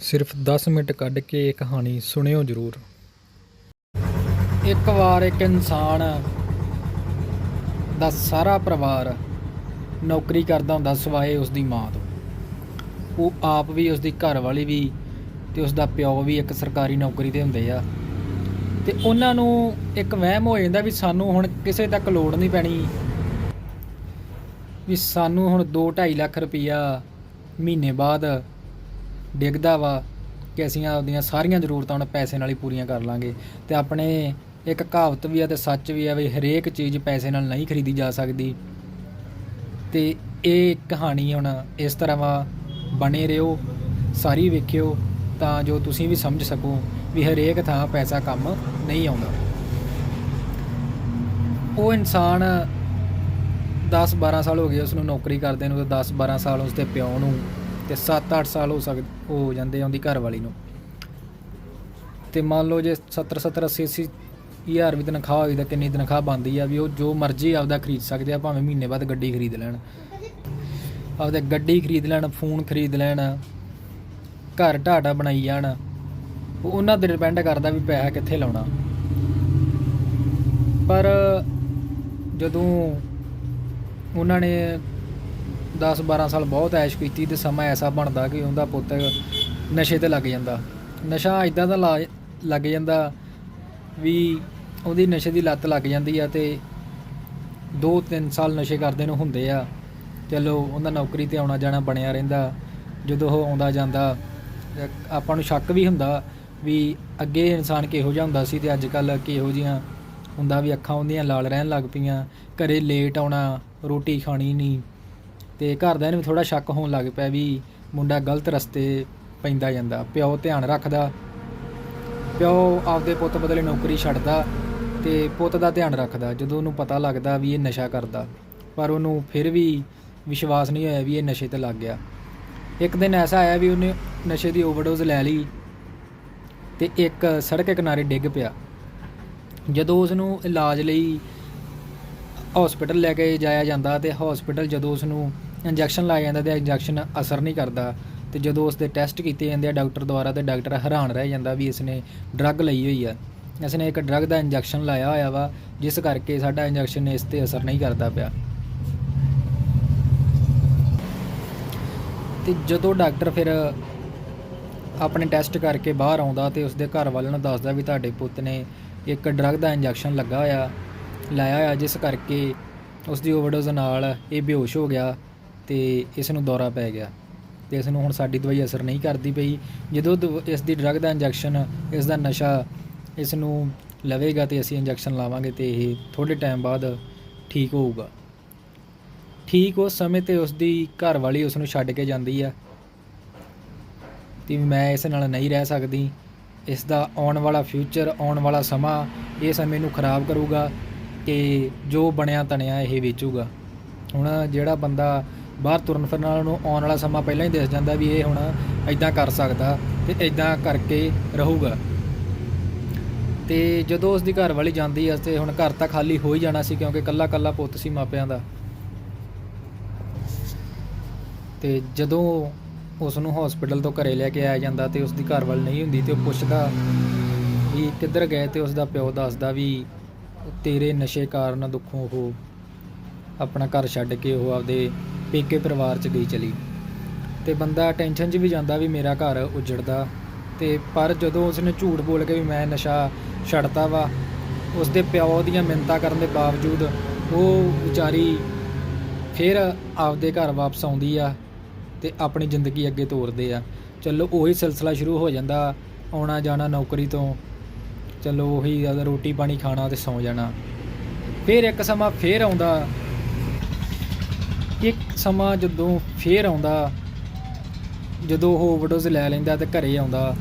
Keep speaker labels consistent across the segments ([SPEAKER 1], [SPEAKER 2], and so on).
[SPEAKER 1] ਸਿਰਫ 10 ਮਿੰਟ ਕੱਢ ਕੇ ਇਹ ਕਹਾਣੀ ਸੁਣਿਓ ਜ਼ਰੂਰ। ਇੱਕ ਵਾਰ ਇੱਕ ਇਨਸਾਨ ਦਾ ਸਾਰਾ ਪਰਿਵਾਰ ਨੌਕਰੀ ਕਰਦਾ ਹੁੰਦਾ ਸਵਾਏ ਉਸ ਦੀ ਮਾਂ ਤੋਂ। ਉਹ ਆਪ ਵੀ ਉਸ ਦੀ ਘਰ ਵਾਲੀ ਵੀ ਤੇ ਉਸ ਦਾ ਪਿਓ ਵੀ ਇੱਕ ਸਰਕਾਰੀ ਨੌਕਰੀ ਤੇ ਹੁੰਦੇ ਆ। ਤੇ ਉਹਨਾਂ ਨੂੰ ਇੱਕ ਵਹਿਮ ਹੋ ਜਾਂਦਾ ਵੀ ਸਾਨੂੰ ਹੁਣ ਕਿਸੇ ਤੱਕ ਲੋੜ ਨਹੀਂ ਪੈਣੀ। ਵੀ ਸਾਨੂੰ ਹੁਣ 2.5 ਲੱਖ ਰੁਪਈਆ ਮਹੀਨੇ ਬਾਅਦ ਡਿੱਗਦਾ ਵਾ ਕਿ ਅਸੀਂ ਆਪਦੀਆਂ ਸਾਰੀਆਂ ਜ਼ਰੂਰਤਾਂ ਹੁਣ ਪੈਸੇ ਨਾਲ ਹੀ ਪੂਰੀਆਂ ਕਰ ਲਾਂਗੇ ਤੇ ਆਪਣੇ ਇੱਕ ਕਹਾਵਤ ਵੀ ਆ ਤੇ ਸੱਚ ਵੀ ਆ ਵੀ ਹਰੇਕ ਚੀਜ਼ ਪੈਸੇ ਨਾਲ ਨਹੀਂ ਖਰੀਦੀ ਜਾ ਸਕਦੀ। ਤੇ ਇਹ ਕਹਾਣੀ ਹੁਣ ਇਸ ਤਰ੍ਹਾਂ ਵਾ ਬਣੇ ਰਿਓ ਸਾਰੀ ਵੇਖਿਓ ਤਾਂ ਜੋ ਤੁਸੀਂ ਵੀ ਸਮਝ ਸਕੋ ਵੀ ਹਰੇਕ ਥਾਂ ਪੈਸਾ ਕੰਮ ਨਹੀਂ ਆਉਂਦਾ। ਉਹ ਇਨਸਾਨ 10 12 ਸਾਲ ਹੋ ਗਏ ਉਸ ਨੂੰ ਨੌਕਰੀ ਕਰਦੇ ਨੂੰ ਤੇ 10 12 ਸਾਲ ਉਸ ਦੇ ਪਿਓ ਨੂੰ ਤੇ 7 8 ਸਾਲ ਹੋ ਸਕ, ਹੋ ਜਾਂਦੇ ਆ ਉਹਦੀ ਘਰ ਵਾਲੀ ਨੂੰ। ਤੇ ਮੰਨ ਲਓ ਜੇ 70 70 80 80 ਹਜ਼ਾਰ ਵੀ ਤਨਖਾਹ ਹੋਈ ਤਾਂ ਕਿੰਨੀ ਤਨਖਾਹ ਬਣਦੀ ਆ ਵੀ ਉਹ ਜੋ ਮਰਜ਼ੀ ਆਪਦਾ ਖਰੀਦ ਸਕਦੇ ਆ, ਭਾਵੇਂ ਮਹੀਨੇ ਬਾਅਦ ਗੱਡੀ ਖਰੀਦ ਲੈਣ। ਆਪਦੇ ਗੱਡੀ ਖਰੀਦ ਲੈਣ, ਫੋਨ ਖਰੀਦ ਲੈਣ, ਘਰ ਢਾਟਾ ਬਣਾਈ ਜਾਣ, ਉਹ ਉਹਨਾਂ ਤੇ ਡਿਪੈਂਡ ਕਰਦਾ ਵੀ ਪੈਸਾ ਕਿੱਥੇ ਲਾਉਣਾ। ਪਰ ਜਦੋਂ ਉਹਨਾਂ ਨੇ 10 12 ਸਾਲ ਬਹੁਤ ਐਸ਼ ਕੀਤੀ ਤੇ ਸਮਾਂ ਐਸਾ ਬਣਦਾ ਕਿ ਉਹਦਾ ਪੁੱਤ ਨਸ਼ੇ ਤੇ ਲੱਗ ਜਾਂਦਾ। ਨਸ਼ਾ ਇਦਾਂ ਦਾ ਲਾ- ਲੱਗ ਜਾਂਦਾ ਵੀ ਉਹਦੀ ਨਸ਼ੇ ਦੀ ਲੱਤ ਲੱਗ ਜਾਂਦੀ ਆ ਤੇ 2-3 ਸਾਲ ਨਸ਼ੇ ਕਰਦੇ ਨੂੰ ਹੁੰਦੇ ਆ। ਚਲੋ ਉਹਦਾ ਨੌਕਰੀ ਤੇ ਆਉਣਾ ਜਾਣਾ ਬਣਿਆ ਰਹਿੰਦਾ, ਜਦੋਂ ਉਹ ਆਉਂਦਾ ਜਾਂਦਾ, ਆਪਾਂ ਨੂੰ ਸ਼ੱਕ ਵੀ ਹੁੰਦਾ ਵੀ ਅੱਗੇ ਇਨਸਾਨ ਕਿਹੋ ਜਿਹਾ ਹੁੰਦਾ ਸੀ ਤੇ ਅੱਜ ਕੱਲ ਕਿਹੋ ਜੀਆਂ ਹੁੰਦਾ ਵੀ ਅੱਖਾਂ ਉਹਦੀਆਂ ਲਾਲ ਰਹਿਣ ਲੱਗ ਪਈਆਂ, ਘਰੇ ਲੇਟ ਆਉਣਾ, ਰੋਟੀ ਖਾਣੀ ਨਹੀਂ। ਤੇ ਘਰਦਿਆਂ ਨੂੰ ਵੀ ਥੋੜਾ ਸ਼ੱਕ ਹੋਣ ਲੱਗ ਪਿਆ ਵੀ ਮੁੰਡਾ ਗਲਤ ਰਸਤੇ ਪੈਂਦਾ ਜਾਂਦਾ। ਪਿਓ ਧਿਆਨ ਰੱਖਦਾ, ਪਿਓ ਆਪਦੇ ਪੁੱਤ ਬਦਲੇ ਨੌਕਰੀ ਛੱਡਦਾ ਤੇ ਪੁੱਤ ਦਾ ਧਿਆਨ ਰੱਖਦਾ, ਜਦੋਂ ਉਹਨੂੰ ਪਤਾ ਲੱਗਦਾ ਵੀ ਇਹ ਨਸ਼ਾ ਕਰਦਾ। ਪਰ ਉਹਨੂੰ ਫਿਰ ਵੀ ਵਿਸ਼ਵਾਸ ਨਹੀਂ ਹੋਇਆ ਵੀ ਇਹ ਨਸ਼ੇ ਤੇ ਲੱਗ ਗਿਆ। ਇੱਕ ਦਿਨ ਐਸਾ ਆਇਆ ਵੀ ਉਹਨੇ ਨਸ਼ੇ ਦੀ ਓਵਰਡੋਜ਼ ਲੈ ਲਈ ਤੇ ਇੱਕ ਸੜਕ ਕਿਨਾਰੇ ਡਿੱਗ ਪਿਆ। ਜਦੋਂ ਉਸ ਨੂੰ ਇਲਾਜ ਲਈ ਹਸਪੀਟਲ ਲੈ ਕੇ ਜਾਇਆ ਜਾਂਦਾ ਤੇ ਹਸਪੀਟਲ ਜਦੋਂ ਉਸ ਨੂੰ ਇੰਜੈਕਸ਼ਨ ਲਾਇਆ ਜਾਂਦਾ ਤੇ ਇੰਜੈਕਸ਼ਨ ਅਸਰ ਨਹੀਂ ਕਰਦਾ। ਤੇ ਜਦੋਂ ਉਸ ਦੇ ਟੈਸਟ ਕੀਤੇ ਜਾਂਦੇ ਆ ਡਾਕਟਰ ਦੁਆਰਾ ਤੇ ਡਾਕਟਰ ਹੈਰਾਨ ਰਹਿ ਜਾਂਦਾ ਵੀ ਇਸ ਨੇ ਡਰੱਗ ਲਈ ਹੋਈ ਆ। ਇਸ ਨੇ ਇੱਕ ਡਰੱਗ ਦਾ ਇੰਜੈਕਸ਼ਨ ਲਾਇਆ ਹੋਇਆ ਵਾ, ਜਿਸ ਕਰਕੇ ਸਾਡਾ ਇੰਜੈਕਸ਼ਨ ਇਸ ਤੇ ਅਸਰ ਨਹੀਂ ਕਰਦਾ ਪਿਆ। ਤੇ ਜਦੋਂ ਡਾਕਟਰ ਫਿਰ ਆਪਣੇ ਟੈਸਟ ਕਰਕੇ ਬਾਹਰ ਆਉਂਦਾ ਤੇ ਉਸਦੇ ਘਰ ਵਾਲਿਆਂ ਨੂੰ ਦੱਸਦਾ ਵੀ ਤੁਹਾਡੇ ਪੁੱਤ ਨੇ ਇੱਕ ਡਰੱਗ ਦਾ ਇੰਜੈਕਸ਼ਨ ਲੱਗਾ ਹੋਇਆ, ਲਾਇਆ ਹੋਇਆ, ਜਿਸ ਕਰਕੇ ਉਸ ਦੀ ਓਵਰਡੋਜ਼ ਨਾਲ ਇਹ ਬੇਹੋਸ਼ ਹੋ ਗਿਆ। ਤੇ ਇਸ ਨੂੰ ਦੌਰਾ ਪੈ ਗਿਆ ਤੇ ਇਸ ਨੂੰ ਹੁਣ ਸਾਡੀ ਦਵਾਈ ਅਸਰ ਨਹੀਂ ਕਰਦੀ ਪਈ। ਜਦੋਂ ਦਵ- ਇਸ ਦੀ ਡਰੱਗ ਦਾ ਇੰਜੈਕਸ਼ਨ ਇਸ ਦਾ ਨਸ਼ਾ ਇਸ ਨੂੰ ਲਵੇਗਾ ਤੇ ਅਸੀਂ ਇੰਜੈਕਸ਼ਨ ਲਾਵਾਂਗੇ ਤੇ ਇਹ ਥੋੜੇ ਟਾਈਮ ਬਾਅਦ ਠੀਕ ਹੋਊਗਾ। ਠੀਕ ਉਸ ਸਮੇਂ ਤੇ ਉਸ ਦੀ ਘਰ ਵਾਲੀ ਉਸ ਨੂੰ ਛੱਡ ਕੇ ਜਾਂਦੀ ਆ ਤੇ ਮੈਂ ਇਸ ਨਾਲ ਨਹੀਂ ਰਹਿ ਸਕਦੀ। ਇਸ ਦਾ ਆਉਣ ਵਾਲਾ ਫਿਊਚਰ ਆਉਣ ਵਾਲਾ ਸਮਾਂ ਇਹ ਸਮੇਂ ਨੂੰ ਖਰਾਬ ਕਰੂਗਾ ਕਿ ਜੋ ਬਣਿਆ ਤਣਿਆ ਇਹ ਵੇਚੂਗਾ। ਹੁਣ ਜਿਹੜਾ ਬੰਦਾ ਬਾਹਰ ਤੁਰਨ ਫਿਰਨ ਵਾਲਾ ਨੂੰ ਆਉਣ ਵਾਲਾ ਸਮਾਂ ਪਹਿਲਾਂ ਹੀ ਦਿਸ ਜਾਂਦਾ ਵੀ ਇਹ ਹੁਣ ਐਦਾਂ ਕਰ ਸਕਦਾ ਤੇ ਐਦਾਂ ਕਰਕੇ ਰਹੂਗਾ। ਤੇ ਜਦੋਂ ਉਸ ਦੀ ਘਰ ਵਾਲੀ ਜਾਂਦੀ ਹੈ ਤੇ ਹੁਣ ਘਰ ਤਾਂ ਖਾਲੀ ਹੋ ਹੀ ਜਾਣਾ ਸੀ ਕਿਉਂਕਿ ਕੱਲਾ ਕੱਲਾ ਪੁੱਤ ਸੀ ਮਾਪਿਆਂ ਦਾ। ਤੇ ਜਦੋਂ ਉਸ ਨੂੰ ਹਸਪੀਟਲ ਤੋਂ ਘਰੇ ਲੈ ਕੇ ਆਇਆ ਜਾਂਦਾ ਤੇ ਉਸ ਦੀ ਘਰ ਵਾਲੀ ਨਹੀਂ ਹੁੰਦੀ ਤੇ ਉਹ ਪੁੱਛਦਾ ਵੀ ਕਿੱਧਰ ਗਏ ਤੇ ਉਸ ਦਾ ਪਿਓ ਦੱਸਦਾ ਵੀ ਤੇਰੇ ਨਸ਼ੇ ਕਾਰਨ ਦੁੱਖੋਂ ਉਹ ਆਪਣਾ ਘਰ ਛੱਡ ਕੇ ਉਹ ਆਪਦੇ ਪੇਕੇ ਪਰਿਵਾਰ ਚ ਗਈ ਚਲੀ। ਤੇ ਬੰਦਾ ਟੈਨਸ਼ਨ 'ਚ ਵੀ ਜਾਂਦਾ ਵੀ ਮੇਰਾ ਘਰ ਉਜੜਦਾ। ਤੇ ਪਰ ਜਦੋਂ ਉਸਨੇ ਝੂਠ ਬੋਲ ਕੇ ਵੀ ਮੈਂ ਨਸ਼ਾ ਛੱਡਤਾ ਵਾ, ਉਸਦੇ ਪਿਓ ਦੀਆਂ ਮਿੰਨਤਾਂ ਕਰਨ ਦੇ ਬਾਵਜੂਦ ਉਹ ਵਿਚਾਰੀ ਫਿਰ ਆਪਦੇ ਘਰ ਵਾਪਸ ਆਉਂਦੀ ਆ ਤੇ ਆਪਣੀ ਜ਼ਿੰਦਗੀ ਅੱਗੇ ਤੋਰਦੇ ਆ। ਚਲੋ ਉਹੀ ਸਿਲਸਿਲਾ ਸ਼ੁਰੂ ਹੋ ਜਾਂਦਾ ਆਉਣਾ ਜਾਣਾ ਨੌਕਰੀ ਤੋਂ। ਚਲੋ ਉਹੀ ਰੋਟੀ ਪਾਣੀ ਖਾਣਾ ਤੇ ਸੌਂ ਜਾਣਾ। ਫਿਰ ਇੱਕ ਸਮਾਂ ਫਿਰ ਆਉਂਦਾ ਇੱਕ ਸਮਾਂ ਜਦੋਂ ਫੇਰ ਆਉਂਦਾ, ਜਦੋਂ ਉਹ ਓਵਰਡੋਜ਼ ਲੈ ਲੈਂਦਾ ਤੇ ਘਰੇ ਆਉਂਦਾ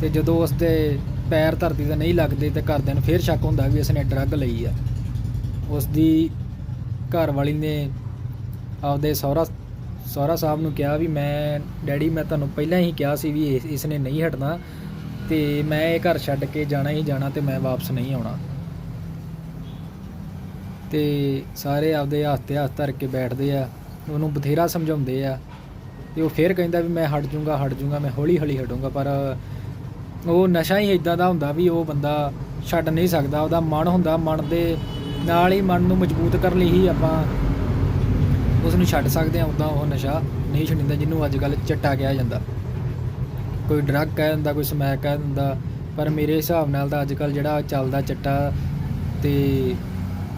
[SPEAKER 1] ਤੇ ਜਦੋਂ ਉਸ ਦੇ ਪੈਰ ਧਰਤੀ ਤੇ ਨਹੀਂ ਲੱਗਦੇ ਤੇ ਘਰਦਿਆਂ ਨੂੰ ਫੇਰ ਸ਼ੱਕ ਹੁੰਦਾ ਵੀ ਇਸਨੇ ਡਰੱਗ ਲਈ ਆ। ਉਸ ਦੀ ਘਰ ਵਾਲੀ ਨੇ ਆਪਦੇ ਸਹੁਰਾ ਸਹੁਰਾ ਸਾਹਿਬ ਨੂੰ ਕਿਹਾ ਵੀ ਮੈਂ, ਡੈਡੀ ਮੈਂ ਤੁਹਾਨੂੰ ਪਹਿਲਾਂ ਹੀ ਕਿਹਾ ਸੀ ਵੀ ਇਸ- ਇਸਨੇ ਨਹੀਂ ਹਟਣਾ ਤੇ ਮੈਂ ਇਹ ਘਰ ਛੱਡ ਕੇ ਜਾਣਾ ਹੀ ਜਾਣਾ ਤੇ ਮੈਂ ਵਾਪਸ ਨਹੀਂ ਆਉਣਾ। ਤੇ ਸਾਰੇ ਆਪਦੇ ਹੱਥ ਤੇ ਹੱਥ ਧਰ ਕੇ ਬੈਠਦੇ ਆ, ਉਹਨੂੰ ਬਥੇਰਾ ਸਮਝਾਉਂਦੇ ਆ। ਤੇ ਉਹ ਫੇਰ ਕਹਿੰਦਾ ਵੀ ਮੈਂ ਹਟ ਜਾਊਂਗਾ ਹਟ ਜਾਊਂਗਾ, ਮੈਂ ਹੌਲੀ ਹੌਲੀ ਹਟੂੰਗਾ, ਪਰ ਉਹ ਨਸ਼ਾ ਹੀ ਇਦਾਂ ਦਾ ਹੁੰਦਾ ਵੀ ਉਹ ਬੰਦਾ ਛੱਡ ਨਹੀਂ ਸਕਦਾ, ਉਹਦਾ ਮਨ ਹੁੰਦਾ, ਮਨ ਦੇ ਨਾਲ ਹੀ ਮਨ ਨੂੰ ਮਜ਼ਬੂਤ ਕਰਨ ਲਈ ਹੀ ਆਪਾਂ ਉਸ ਨੂੰ ਛੱਡ ਸਕਦੇ ਹਾਂ ਉਦਾਂ ਉਹ ਨਸ਼ਾ ਨਹੀਂ ਛੱਡਿੰਦਾ ਜਿਹਨੂੰ ਅੱਜ ਕੱਲ੍ਹ ਚਿੱਟਾ ਕਿਹਾ ਜਾਂਦਾ। ਕੋਈ ਡਰੱਗ ਕਹਿ ਦਿੰਦਾ, ਕੋਈ ਸਮੈਕ ਕਹਿ ਦਿੰਦਾ, ਪਰ ਮੇਰੇ ਹਿਸਾਬ ਨਾਲ ਤਾਂ ਅੱਜ ਕੱਲ੍ਹ ਜਿਹੜਾ ਚੱਲਦਾ ਚਿੱਟਾ ਤੇ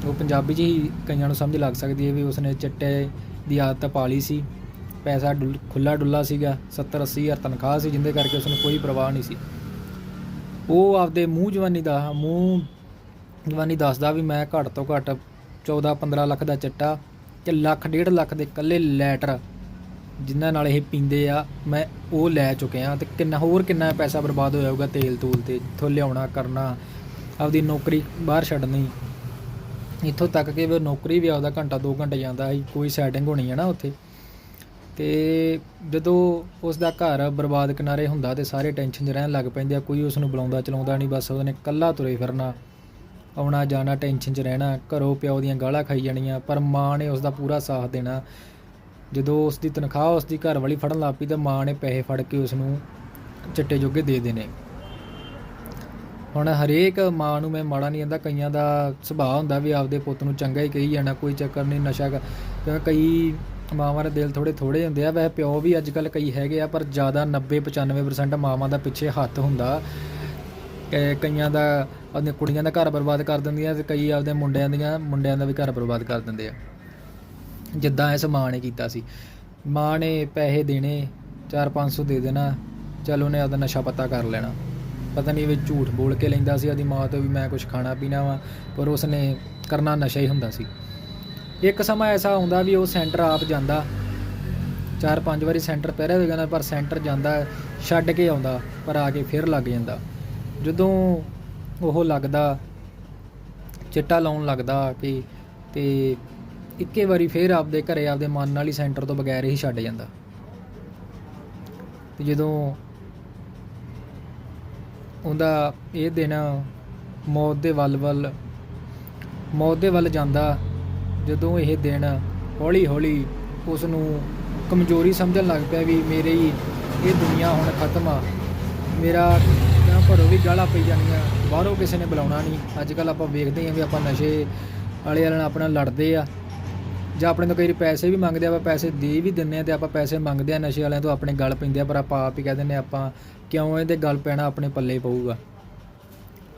[SPEAKER 1] ਉਹ ਪੰਜਾਬੀ 'ਚ ਹੀ ਕਈਆਂ ਨੂੰ ਸਮਝ ਲੱਗ ਸਕਦੀ ਹੈ ਵੀ ਉਸਨੇ ਚਿੱਟੇ ਦੀ ਆਦਤ ਪਾ ਲਈ ਸੀ, ਪੈਸਾ ਡੁੱਲ- ਖੁੱਲਾ ਡੁੱਲਾ ਸੀਗਾ 70 80 ਹਜ਼ਾਰ ਤਨਖਾਹ ਸੀ ਜਿੰਦੇ ਕਰਕੇ ਉਸਨੂੰ ਕੋਈ ਪਰਵਾਹ ਨਹੀਂ ਸੀ। ਉਹ ਆਪਦੇ ਮੂੰਹ ਜਵਾਨੀ ਦਾ, ਮੂੰਹ ਜਵਾਨੀ ਦੱਸਦਾ ਵੀ ਮੈਂ ਘੱਟ ਤੋਂ ਘੱਟ 14 15 ਲੱਖ ਦਾ ਚਿੱਟਾ ਤੇ ਲੱਖ, ਡੇਢ ਲੱਖ ਦੇ ਇਕੱਲੇ ਲੈਟਰ ਜਿਨ੍ਹਾਂ ਨਾਲ ਇਹ ਪੀਂਦੇ ਆ, ਮੈਂ ਉਹ ਲੈ ਚੁੱਕਿਆ ਤੇ ਕਿੰਨਾ, ਹੋਰ ਕਿੰਨਾ ਪੈਸਾ ਬਰਬਾਦ ਹੋਇਆ ਹੋਊਗਾ ਤੇਲ ਤੂਲ ਤੇ, ਇੱਥੋਂ ਲਿਆਉਣਾ, ਕਰਨਾ, ਆਪਦੀ ਨੌਕਰੀ ਬਾਹਰ ਛੱਡਣੀ। ਇੱਥੋਂ ਤੱਕ ਕਿ ਉਹ ਨੌਕਰੀ ਵੀ ਆਪਦਾ ਘੰਟਾ 2 ਘੰਟੇ ਜਾਂਦਾ ਸੀ, ਕੋਈ ਸੈਟਿੰਗ ਹੋਣੀ ਹੈ ਨਾ ਉੱਥੇ। ਤੇ ਜਦੋਂ ਉਸ ਦਾ ਘਰ ਬਰਬਾਦ ਕਿਨਾਰੇ ਹੁੰਦਾ ਤੇ ਸਾਰੇ ਟੈਨਸ਼ਨ 'ਚ ਰਹਿਣ ਲੱਗ ਪੈਂਦੇ ਆ, ਕੋਈ ਉਸ ਨੂੰ ਬੁਲਾਉਂਦਾ ਚਲਾਉਂਦਾ ਨਹੀਂ, ਬਸ ਉਹਨੇ ਇਕੱਲਾ ਤੁਰੇ ਫਿਰਨਾ, ਆਉਣਾ ਜਾਣਾ ਟੈਨਸ਼ਨ 'ਚ ਰਹਿਣਾ, ਘਰੋਂ ਪਿਓ ਦੀਆਂ ਗਾਲਾਂ ਖਾਈ ਜਾਣੀਆਂ, ਪਰ ਮਾਂ ਨੇ ਉਸ ਦਾ ਪੂਰਾ ਸਾਥ ਦੇਣਾ। ਜਦੋਂ ਉਸ ਦੀ ਤਨਖਾਹ ਉਸ ਦੀ ਘਰ ਵਾਲੀ ਫੜਨ ਲੱਗ ਪਈ ਤਾਂ ਮਾਂ ਨੇ ਪੈਸੇ ਫੜ ਕੇ ਉਸ ਨੂੰ ਚਿੱਟੇ ਜੋਗੇ ਦੇ ਦੇਣੇ। ਹੁਣ ਹਰੇਕ ਮਾਂ ਨੂੰ ਮੈਂ ਮਾੜਾ ਨਹੀਂ ਕਹਿੰਦਾ, ਕਈਆਂ ਦਾ ਸੁਭਾਅ ਹੁੰਦਾ ਵੀ ਆਪਦੇ ਪੁੱਤ ਨੂੰ ਚੰਗਾ ਹੀ ਕਹੀ ਜਾਣਾ, ਕੋਈ ਚੱਕਰ ਨਹੀਂ, ਨਸ਼ਾ ਕਿਉਂਕਿ ਕਈ ਮਾਵਾਂ ਦੇ ਦਿਲ ਥੋੜੇ ਥੋੜੇ ਹੁੰਦੇ ਆ, ਵੈਸੇ ਪਿਓ ਵੀ ਅੱਜ ਕੱਲ ਕਈ ਹੈਗੇ ਆ, ਪਰ ਜ਼ਿਆਦਾ 90 95% ਮਾਵਾਂ ਦਾ ਪਿੱਛੇ ਹੱਥ ਹੁੰਦਾ। ਕਈਆਂ ਦਾ ਆਪਣੀਆਂ ਕੁੜੀਆਂ ਦਾ ਘਰ ਬਰਬਾਦ ਕਰ ਦਿੰਦੀਆਂ ਤੇ ਕਈ ਆਪਦੇ ਮੁੰਡਿਆਂ ਦੀਆਂ, ਮੁੰਡਿਆਂ ਦਾ ਵੀ ਘਰ ਬਰਬਾਦ ਕਰ ਦਿੰਦੇ ਆ। ਜਿੱਦਾਂ ਇਸ ਮਾਂ ਨੇ ਕੀਤਾ ਸੀ। ਮਾਂ ਨੇ ਪੈਸੇ ਦੇਣੇ 4-500 ਦੇ ਦੇਣਾ, ਚਲ ਉਹਨੇ ਆਪਦਾ ਨਸ਼ਾ ਪੱਤਾ ਕਰ ਲੈਣਾ। ਪਤਾ ਨਹੀਂ ਵੀ ਝੂਠ ਬੋਲ ਕੇ ਲੈਂਦਾ ਸੀ, ਉਹਦੀ ਮਾਂ ਤੋਂ ਵੀ ਮੈਂ ਕੁਝ ਖਾਣਾ ਪੀਣਾ ਵਾ, ਪਰ ਉਸਨੇ ਕਰਨਾ ਨਸ਼ਾ ਹੀ ਹੁੰਦਾ ਸੀ। ਇੱਕ ਸਮਾਂ ਐਸਾ ਆਉਂਦਾ ਵੀ ਉਹ ਸੈਂਟਰ ਆਪ ਜਾਂਦਾ, ਚਾਰ ਪੰਜ ਵਾਰੀ ਸੈਂਟਰ ਪਹਿਰੇ ਹੋ ਜਾਂਦਾ, ਪਰ ਸੈਂਟਰ ਜਾਂਦਾ, ਛੱਡ ਕੇ ਆਉਂਦਾ, ਪਰ ਆ ਕੇ ਫਿਰ ਲੱਗ ਜਾਂਦਾ। ਜਦੋਂ ਉਹ ਲੱਗਦਾ, ਚਿੱਟਾ ਲਾਉਣ ਲੱਗਦਾ ਕਿ ਤੇ ਇੱਕੇ ਵਾਰੀ ਫਿਰ ਆਪਦੇ ਘਰੇ, ਆਪਦੇ ਮਨ ਨਾਲ ਹੀ ਸੈਂਟਰ ਤੋਂ ਬਗੈਰ ਹੀ ਛੱਡ ਜਾਂਦਾ। ਤੇ ਜਦੋਂ ਉਹਦਾ ਇਹ ਦਿਨ ਮੌਤ ਦੇ ਵੱਲ ਵੱਲ, ਮੌਤ ਦੇ ਵੱਲ ਜਾਂਦਾ ਜਦੋਂ ਇਹ ਦਿਨ ਹੌਲੀ ਹੌਲੀ ਉਸ ਨੂੰ ਕਮਜ਼ੋਰੀ ਸਮਝਣ ਲੱਗ ਪਿਆ ਵੀ ਮੇਰੇ ਹੀ ਇਹ ਦੁਨੀਆ ਹੁਣ ਖਤਮ ਆ। ਮੇਰਾ ਤਾਂ ਘਰੋਂ ਵੀ ਗਾਲਾਂ ਪਈ ਜਾਣੀਆਂ, ਬਾਹਰੋਂ ਕਿਸੇ ਨੇ ਬੁਲਾਉਣਾ ਨਹੀਂ। ਅੱਜ ਕੱਲ ਆਪਾਂ ਵੇਖਦੇ ਹਾਂ ਵੀ ਆਪਾਂ ਨਸ਼ੇ ਵਾਲੇ ਵਾਲਿਆਂ ਨਾਲ ਆਪਣਾ ਲੜਦੇ ਆ। ਜਾਂ ਆਪਣੇ ਤੋਂ ਕਈ ਵਾਰੀ ਪੈਸੇ ਵੀ ਮੰਗਦੇ ਆ, ਆਪਾਂ ਪੈਸੇ ਦੇ ਵੀ ਦਿੰਨੇ ਆ ਤੇ ਆਪਾਂ ਪੈਸੇ ਮੰਗਦੇ ਆ ਨਸ਼ੇ ਵਾਲਿਆਂ ਤੋਂ, ਆਪਣੇ ਗਲ ਪੈਂਦੇ ਆ, ਪਰ ਆਪਾਂ ਆਪ ਹੀ ਕਹਿ ਦਿੰਦੇ ਆ, ਆਪਾਂ ਕਿਉਂ ਇਹਦੇ ਗਲ ਪੈਣਾ, ਆਪਣੇ ਪੱਲੇ ਪਊਗਾ।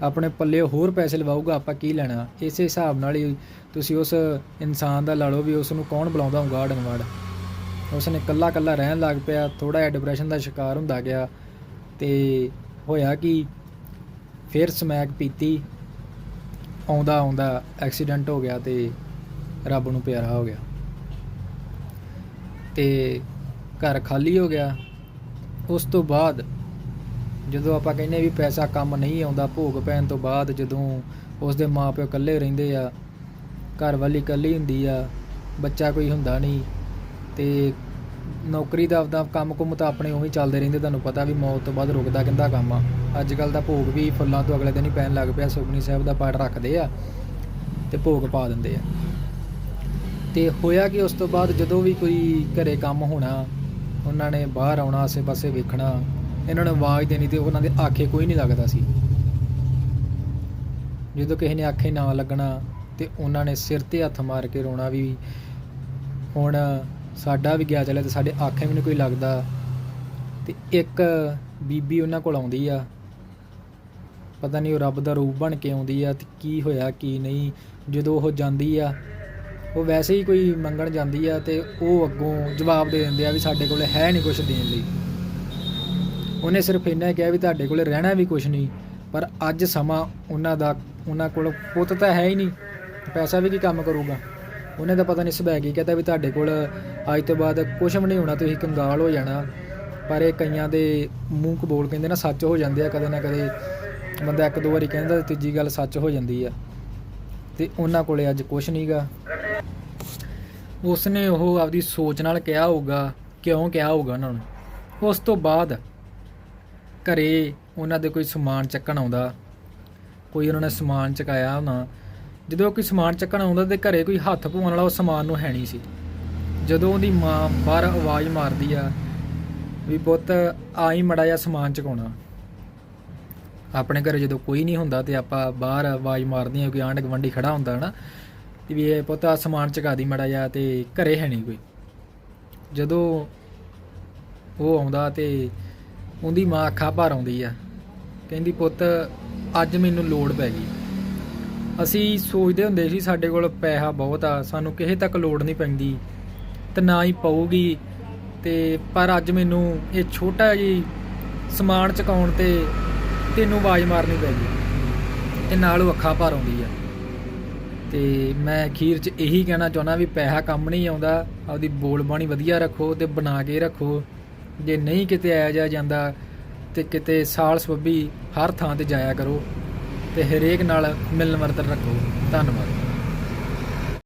[SPEAKER 1] ਆਪਣੇ ਪੱਲੇ ਹੋਰ ਪੈਸੇ ਲਵਾਊਗਾ, ਆਪਾਂ ਕੀ ਲੈਣਾ? ਇਸੇ ਹਿਸਾਬ ਨਾਲ ਹੀ ਤੁਸੀਂ ਉਸ ਇਨਸਾਨ ਦਾ ਲਾ ਲਓ ਵੀ ਉਸ ਨੂੰ ਕੌਣ ਬੁਲਾਉਂਦਾ ਹੋਊਗਾ ਆੜ ਨਵਾੜ ਉਸ ਨੇ ਇਕੱਲਾ ਕੱਲਾ ਰਹਿਣ ਲੱਗ ਪਿਆ ਥੋੜਾ ਜਿਹਾ ਡਿਪਰੈਸ਼ਨ ਦਾ ਸ਼ਿਕਾਰ ਹੁੰਦਾ ਗਿਆ ਤੇ ਹੋਇਆ ਕਿ? ਫਿਰ ਸਮੈਕ ਪੀਤੀ ਆਉਂਦਾ ਆਉਂਦਾ ਐਕਸੀਡੈਂਟ ਹੋ ਗਿਆ ਤੇ ਰੱਬ ਨੂੰ ਪਿਆਰਾ ਹੋ ਗਿਆ। ਤੇ ਘਰ ਖਾਲੀ ਹੋ ਗਿਆ। ਉਸ ਤੋਂ ਬਾਅਦ ਜਦੋਂ ਆਪਾਂ ਕਹਿੰਦੇ ਵੀ ਪੈਸਾ ਕੰਮ ਨਹੀਂ ਆਉਂਦਾ, ਭੋਗ ਪੈਣ ਤੋਂ ਬਾਅਦ ਜਦੋਂ ਉਸ ਦੇ ਮਾਪਿਓ ਇਕੱਲੇ ਰਹਿੰਦੇ ਆ, ਘਰ ਵਾਲੀ ਇਕੱਲੀ ਹੁੰਦੀ ਆ, ਬੱਚਾ ਕੋਈ ਹੁੰਦਾ ਨਹੀਂ ਤੇ ਨੌਕਰੀ ਦਾ ਆਪਦਾ ਕੰਮ ਕੁਮ ਤਾਂ ਆਪਣੇ ਉਹੀ ਚੱਲਦੇ ਰਹਿੰਦੇ। ਤੁਹਾਨੂੰ ਪਤਾ ਵੀ ਮੌਤ ਤੋਂ ਬਾਅਦ ਰੁਕਦਾ ਕਿੰਦਾ ਕੰਮ ਆ। ਅੱਜ ਕੱਲ ਦਾ ਭੋਗ ਵੀ ਫੁੱਲਾਂ ਤੋਂ ਅਗਲੇ ਦਿਨ ਹੀ ਪੈਣ ਲੱਗ ਪਿਆ। ਸੁਖਨੀ ਸਾਹਿਬ ਦਾ ਪਾਠ ਰੱਖਦੇ ਆ ਤੇ ਭੋਗ ਪਾ ਦਿੰਦੇ ਆ। ਤੇ ਹੋਇਆ ਕਿ ਉਸ ਤੋਂ ਬਾਅਦ ਜਦੋਂ ਵੀ ਕੋਈ ਘਰੇ ਕੰਮ ਹੋਣਾ, ਉਹਨਾਂ ਨੇ ਬਾਹਰ ਆਉਣਾ, ਆਸੇ-ਪਾਸੇ ਵੇਖਣਾ, ਇਹਨਾਂ ਨੂੰ ਆਵਾਜ਼ ਦੇਣੀ ਤੇ ਉਹਨਾਂ ਦੇ ਆਖੇ ਕੋਈ ਨਹੀਂ ਲੱਗਦਾ ਸੀ। ਜਦੋਂ ਕਿਸੇ ਨੇ ਆਖੇ ਨਾ ਲੱਗਣਾ ਤੇ ਉਹਨਾਂ ਨੇ ਸਿਰ ਤੇ ਹੱਥ ਮਾਰ ਕੇ ਰੋਣਾ ਵੀ, ਹੁਣ ਸਾਡਾ ਵੀ ਗਿਆ ਚੱਲਿਆ ਤੇ ਸਾਡੇ ਆਖੇ ਵੀ ਨਹੀਂ ਕੋਈ ਲੱਗਦਾ। ਤੇ ਇੱਕ ਬੀਬੀ ਉਹਨਾਂ ਕੋਲ ਆਉਂਦੀ ਆ, ਪਤਾ ਨਹੀਂ ਉਹ ਰੱਬ ਦਾ ਰੂਪ ਬਣ ਕੇ ਆਉਂਦੀ ਆ ਤੇ ਕੀ ਹੋਇਆ, ਕੀ ਨਹੀਂ, ਜਦੋਂ ਉਹ ਜਾਂਦੀ ਆ ਉਹ ਵੈਸੇ ਹੀ ਕੋਈ ਮੰਗਣ ਜਾਂਦੀ ਆ ਤੇ ਉਹ ਅੱਗੋਂ ਜਵਾਬ ਦੇ ਦਿੰਦੇ ਆ ਵੀ ਸਾਡੇ ਕੋਲ ਹੈ ਨਹੀਂ ਕੁਝ ਦੇਣ ਲਈ। ਉਹਨੇ ਸਿਰਫ ਇੰਨਾ ਕਿਹਾ ਵੀ ਤੁਹਾਡੇ ਕੋਲ ਰਹਿਣਾ ਵੀ ਕੁਝ ਨਹੀਂ, ਪਰ ਅੱਜ ਸਮਾਂ ਉਹਨਾਂ ਦਾ, ਉਹਨਾਂ ਕੋਲ ਪੁੱਤ ਤਾਂ ਹੈ ਹੀ ਨਹੀਂ, ਪੈਸਾ ਵੀ ਕੀ ਕੰਮ ਕਰੂਗਾ? ਉਹਨੇ ਤਾਂ ਪਤਾ ਨਹੀਂ ਸਭੈ ਕੀ ਕਹਤਾ ਵੀ ਤੁਹਾਡੇ ਕੋਲ ਅੱਜ ਤੋਂ ਬਾਅਦ ਕੁਝ ਵੀ ਨਹੀਂ ਹੋਣਾ, ਤੁਸੀਂ ਕੰਗਾਲ ਹੋ ਜਾਣਾ। ਪਰ ਇਹ ਕਈਆਂ ਦੇ ਮੂੰਹ ਕਬੋਲ ਕਹਿੰਦੇ ਨਾ ਸੱਚ ਹੋ ਜਾਂਦੇ ਆ, ਕਦੇ ਨਾ ਕਦੇ ਬੰਦਾ ਇੱਕ ਦੋ ਵਾਰੀ ਕਹਿੰਦਾ ਤੇ ਤੀਜੀ ਗੱਲ ਸੱਚ ਹੋ ਜਾਂਦੀ ਆ। ਤੇ ਉਹਨਾਂ ਕੋਲੇ ਅੱਜ ਕੁਝ ਨਹੀਂਗਾ ਉਸਨੇ ਉਹ ਆਪਦੀ ਸੋਚ ਨਾਲ ਕਿਹਾ ਹੋਊਗਾ, ਕਿਉਂ ਕਿਹਾ ਹੋਊਗਾ ਉਹਨਾਂ ਨੂੰ। ਉਸ ਤੋਂ ਬਾਅਦ ਘਰੇ ਉਹਨਾਂ ਦੇ ਕੋਈ ਸਮਾਨ ਚੱਕਣ ਆਉਂਦਾ, ਕੋਈ ਉਹਨਾਂ ਨੇ ਸਮਾਨ ਚਕਾਇਆ ਹੋਣਾ। ਜਦੋਂ ਕੋਈ ਸਮਾਨ ਚੱਕਣ ਆਉਂਦਾ ਤੇ ਘਰੇ ਕੋਈ ਹੱਥ ਪਾਉਣ ਵਾਲਾ ਉਹ ਸਮਾਨ ਨੂੰ ਹੈ ਨਹੀਂ ਸੀ। ਜਦੋਂ ਉਹਦੀ ਮਾਂ ਬਾਹਰ ਆਵਾਜ਼ ਮਾਰਦੀ ਆ ਵੀ ਪੁੱਤ ਆਈ ਮੜਾ ਜਿਹਾ ਸਮਾਨ ਚਕਾਉਣਾ। ਆਪਣੇ ਘਰੇ ਜਦੋਂ ਕੋਈ ਨਹੀਂ ਹੁੰਦਾ ਤੇ ਆਪਾਂ ਬਾਹਰ ਆਵਾਜ਼ ਮਾਰਦੇ ਆ ਕੋਈ ਆਂਢ ਗੁਆਂਢੀ ਖੜਾ ਹੁੰਦਾ ਹਨਾ ਤੇ ਵੀ ਇਹ ਪੁੱਤ ਸਮਾਨ ਚਕਾ ਦੀ ਮੜਾ ਜਿਹਾ ਤੇ ਘਰੇ ਹੈ ਨਹੀਂ ਕੋਈ। ਜਦੋਂ ਉਹ ਆਉਂਦਾ ਤੇ ਉਹਦੀ ਮਾਂ ਅੱਖਾਂ ਭਰ ਆਉਂਦੀ ਆ। ਕਹਿੰਦੀ, ਪੁੱਤ, ਅੱਜ ਮੈਨੂੰ ਲੋੜ ਪੈ ਗਈ। ਅਸੀਂ ਸੋਚਦੇ ਹੁੰਦੇ ਸੀ, ਸਾਡੇ ਕੋਲ ਪੈਸਾ ਬਹੁਤ ਆ, ਸਾਨੂੰ ਕਿਸੇ ਤੱਕ ਲੋੜ ਨਹੀਂ ਪੈਂਦੀ, ਤੇ ਨਾ ਹੀ ਪਊਗੀ। ਤੇ ਪਰ ਅੱਜ ਮੈਨੂੰ ਇਹ ਛੋਟਾ ਜੀ ਸਮਾਨ ਚਕਾਉਣ ਤੇ ਤੈਨੂੰ ਆਵਾਜ਼ ਮਾਰਨੀ ਪੈ ਗਈ ਤੇ ਨਾਲ ਉਹ ਅੱਖਾਂ ਭਰ ਆਉਂਦੀ ਆ। ਤੇ ਮੈਂ ਅਖੀਰ 'ਚ ਇਹੀ ਕਹਿਣਾ ਚਾਹੁੰਦਾ ਵੀ ਪੈਸਾ ਕੰਮ ਨਹੀਂ ਆਉਂਦਾ, ਆਪਦੀ ਬੋਲ ਬਾਣੀ ਵਧੀਆ ਰੱਖੋ ਤੇ ਬਣਾ ਕੇ ਰੱਖੋ। ਜੇ ਨਹੀਂ ਕਿਤੇ ਆਇਆ ਜਾ ਜਾਂਦਾ ਤੇ ਕਿਤੇ ਸਾਲ ਸਬੱਬੀ ਹਰ ਥਾਂ ਤੇ ਜਾਇਆ ਕਰੋ ਤੇ ਹਰੇਕ ਨਾਲ ਮਿਲਣ ਵਰਤਨ ਰੱਖੋ। ਧੰਨਵਾਦ।